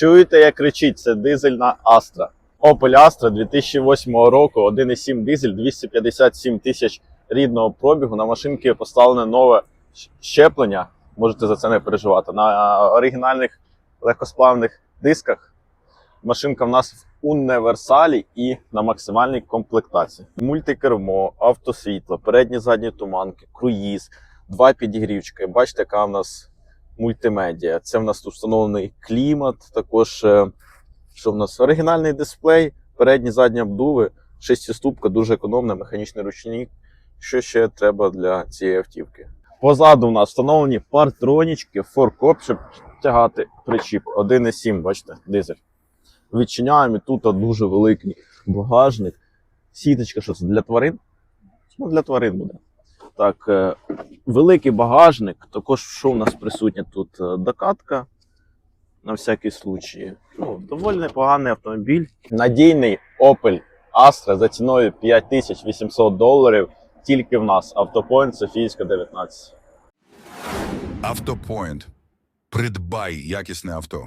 Чуєте, як кричить, це дизельна Astra. Opel Astra 2008 року, 1,7 дизель, 257 тисяч рідного пробігу. На машинки поставлене нове щеплення. Можете за це не переживати. На оригінальних легкосплавних дисках машинка в нас в універсалі і на максимальній комплектації. Мультикермо, автосвітло, передні задні туманки, круїз, два підігрівчики. Бачите, яка в нас мультимедіа. Це в нас тут встановлений клімат, також е, що в нас оригінальний дисплей, передні задні обдуви, шестиступка, дуже економна, механічний ручник. Що ще треба для цієї автівки? Позаду у нас встановлені партронічки, форкоп, щоб тягати причіп. 1,7, бачите, дизель. Відчиняємо і тут дуже великий багажник. Сіточка, що це для тварин? Ну, для тварин буде. Так, е, великий багажник. Також що у нас присутнє тут? Е, Докатка на всякий случай. Ну, доволі непоганий автомобіль. Надійний Opel Astra за ціною 5800 доларів. Тільки в нас. Автопоінт Софійська 19. Автопоінт. Придбай якісне авто.